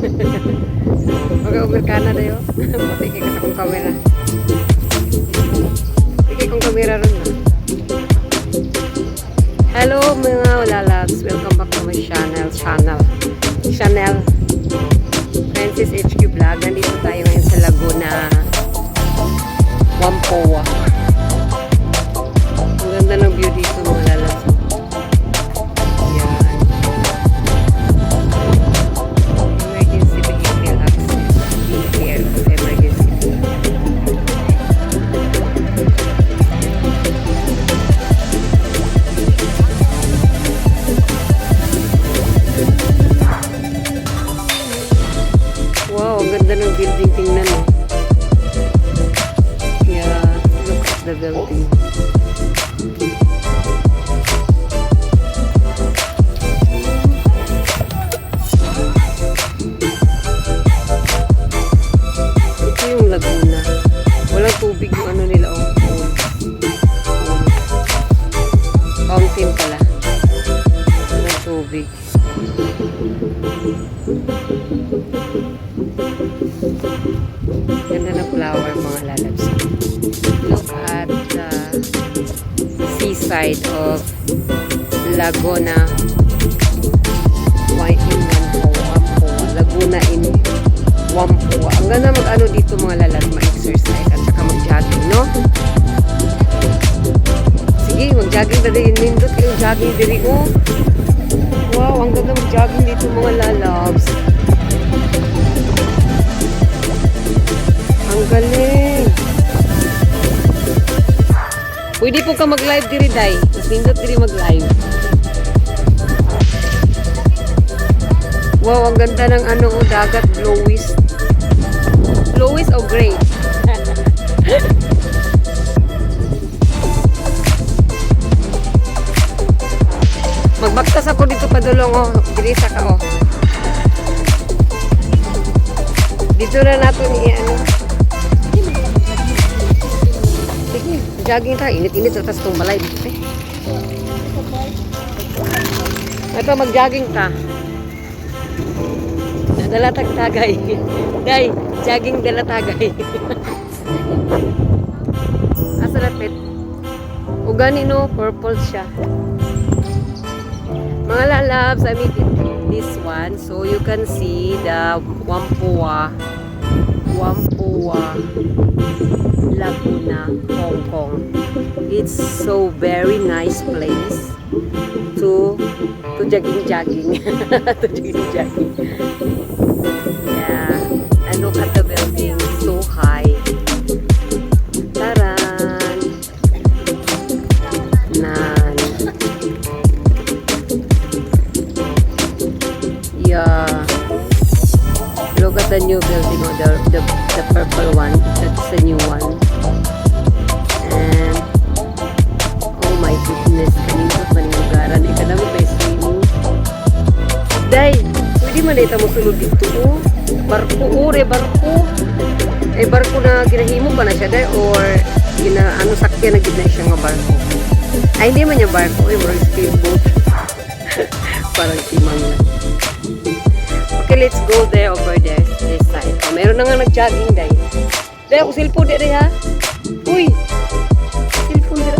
Mag-uber ka na dayo. Matikay ka sa kong kamera. Matikay kong kamera rin na. Ah. Hello mga ulalabs. Welcome back to my channel. Channel. Channel. Francis HQ Vlog. Nandito tayo ngayon sa Laguna. Wampoa. Wampoa. Ang building tingnan mo. Yeah, look at the building. Ito yung Laguna. Walang tubig yung ano nila, oh. Fountain pala. Walang tubig. Of Laguna. Why in Wampo? Wampo. Laguna in Wampo. Ang ganda mag-ano dito mga lalabs, ma-exercise at saka mag-jogging, no? Sige, mag-jogging din. Nindot kayo jogging diri, oh. Wow, ang ganda mag-jogging dito mga lalabs. Ang galing. Pwede po ka mag-live diri, Day. Pindot diri mag-live. Wow, ang ganda ng ano, oh, dagat, blowies. Blowies o gray? Magbaktas ako dito padulong, oh. Diri sa ka, oh. Dito na nato ni jogging tayo. Init-init sa tas tumbalay dito eh. Ito, mag-jogging ta. Dala tagtagay. Day, jogging dala tagay. Asa na pet? O gani no, purple siya. Mga lalabs, I mean this one. So you can see the Wampoa, Wampoa, Laguna, Hong Kong. It's so very nice place to to jogging jogging to jogging jogging. Yeah, and look at the building, so high. Taran! Nan. Yeah. Look at the new building, oh, the, the, the purple one. That's the new one. And, oh my goodness, kanina pa ni lugaran. Ika namin may swimming. Day, pwede man ita mo sulod dito. Barko, oh, re, barko. Eh, barko na ginahimo pa na siya, day, or gina, ano, sakya na gina siya nga barko. Ay, hindi man niya barko, eh, more speedboat. Parang timang na. Okay, let's go there over there, this side. Oh, meron na nga nag-jogging, day. Day, ako cellphone day, ha? Uy! Cellphone day.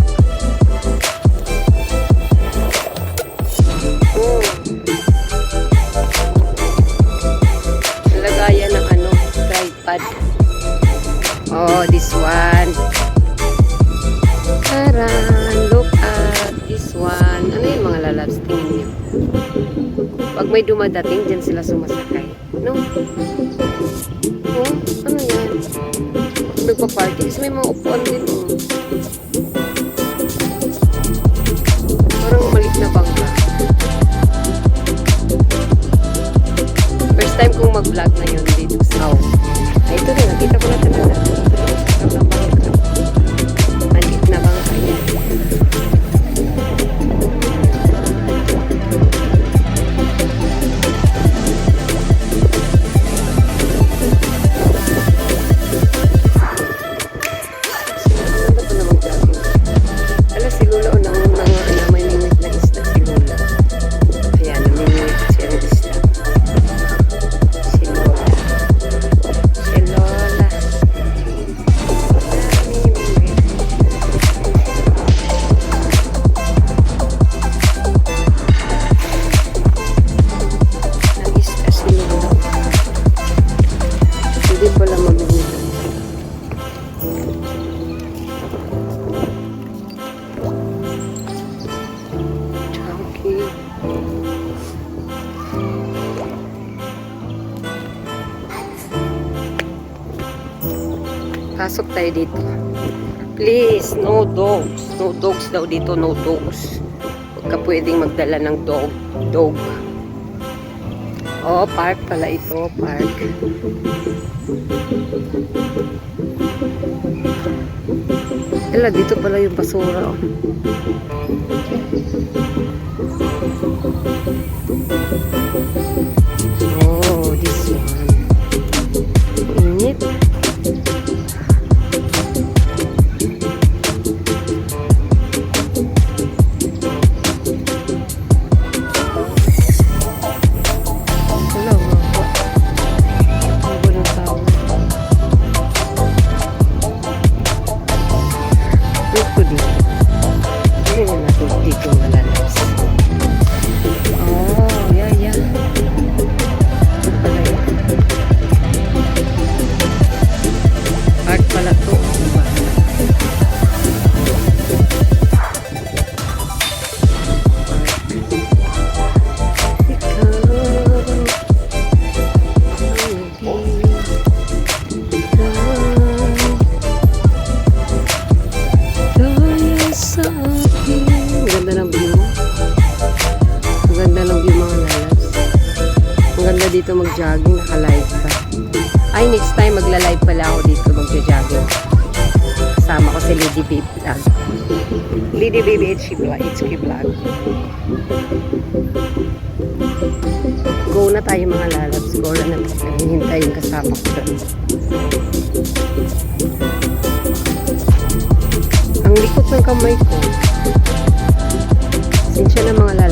Oh. Lagayan ng ano, tripod. Oh, this one. Taran! Look at this one. Ano yung mga lalabs? Tingin niyo. Pag may dumadating, dyan sila sumasakay. No? Oh, ano yan? Nagpa-party. Kasi may mga upuan din. Oh. Parang malit na bangka. First time kong mag-vlog na yun dito sa Ay, ito rin. Nakita ko na Pasok tayo dito. Please, no dogs. No dogs daw dito, no dogs. Huwag ka pwedeng magdala ng dog. Dog. Oh, park pala ito. Park. Ela, dito pala yung basura. Oh. Oh, dito mag-jogging. Naka-live ka. Ay, next time magla-live pala ako dito mag-jogging. Kasama ko si Lady Babe Vlog. Lady Babe HQ Vlog. Go na tayo mga lalabs. Go na natin. Hinihintay yung kasama ko doon. Ang likot ng kamay ko. Sinsya na mga lalabs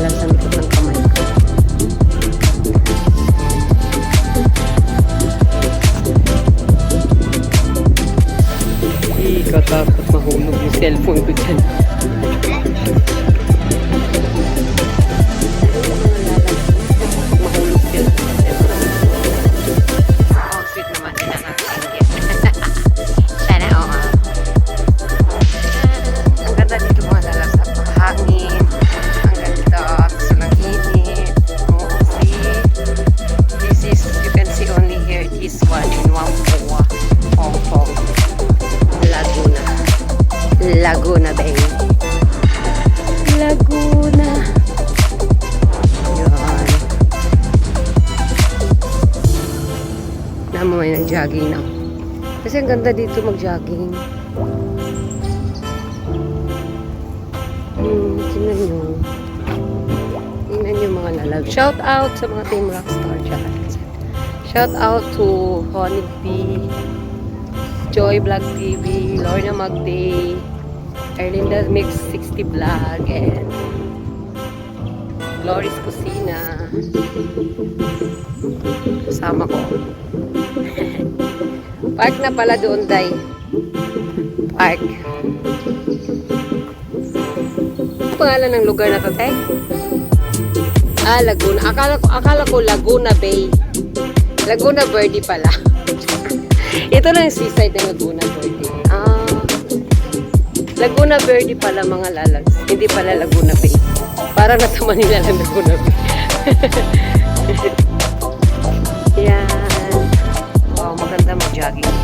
Nag-jogging na. Kasi ang ganda dito mag-jogging. Hmm, tingnan nyo. Tingnan nyo mga lalag. Shout out sa mga Team Rockstar dyan. Shout out to Honeybee, Joy Vlog TV, Lorna Magday, Erlinda Mix 60 Vlog, and Glory's Kusina. Kasama ko. Park na pala doon, Day. Park. Ano pangalan ng lugar na to, Tay? Ah, Laguna. Akala ko, akala ko Laguna Bay. Laguna Verde pala. Ito lang yung seaside ng Laguna Verde. Ah. Laguna Verde pala mga lalags. Hindi pala Laguna Bay. Parang nasa Manila lang Laguna Bay. Yan. Wow, maganda mag-jogging.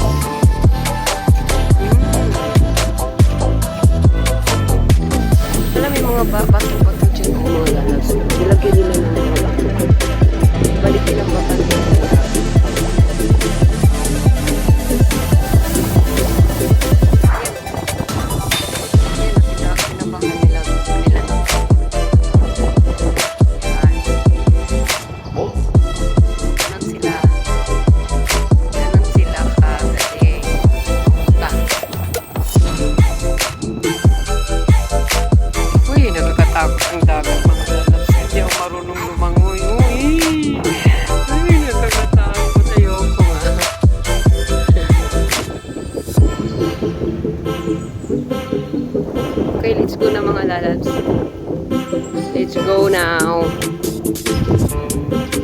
Now.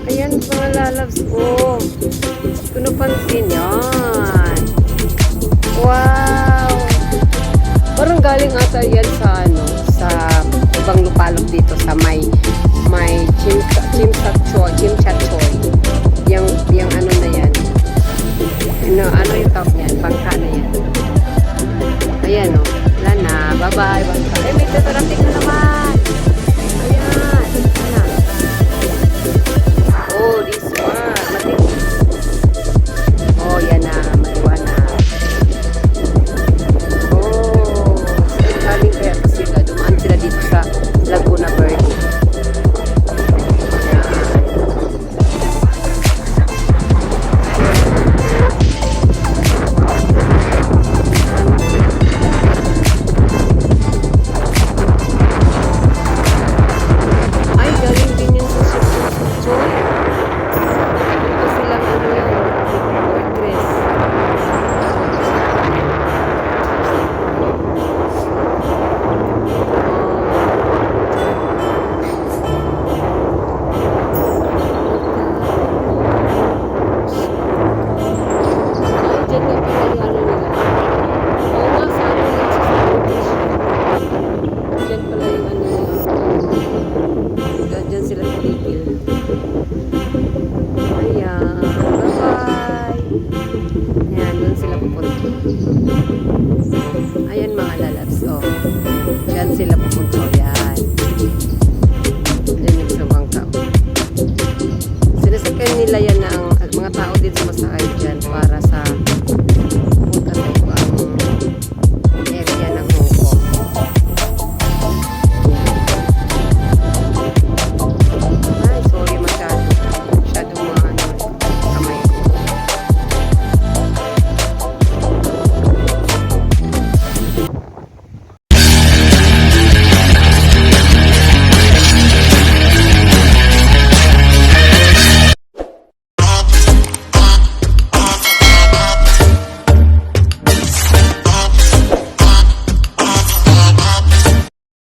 Ayan mga lalabs ko. Hindi ko napansin yan. Wow! Parang galing ata yan sa ano, sa ibang lupalop dito sa may may chim chim choy, chim choy. Yung yung ano na yan. Ano, ano yung top niyan? Bangka na yan. Ayan o. Wala na. Bye-bye, bangka. Eh, may tatarating na.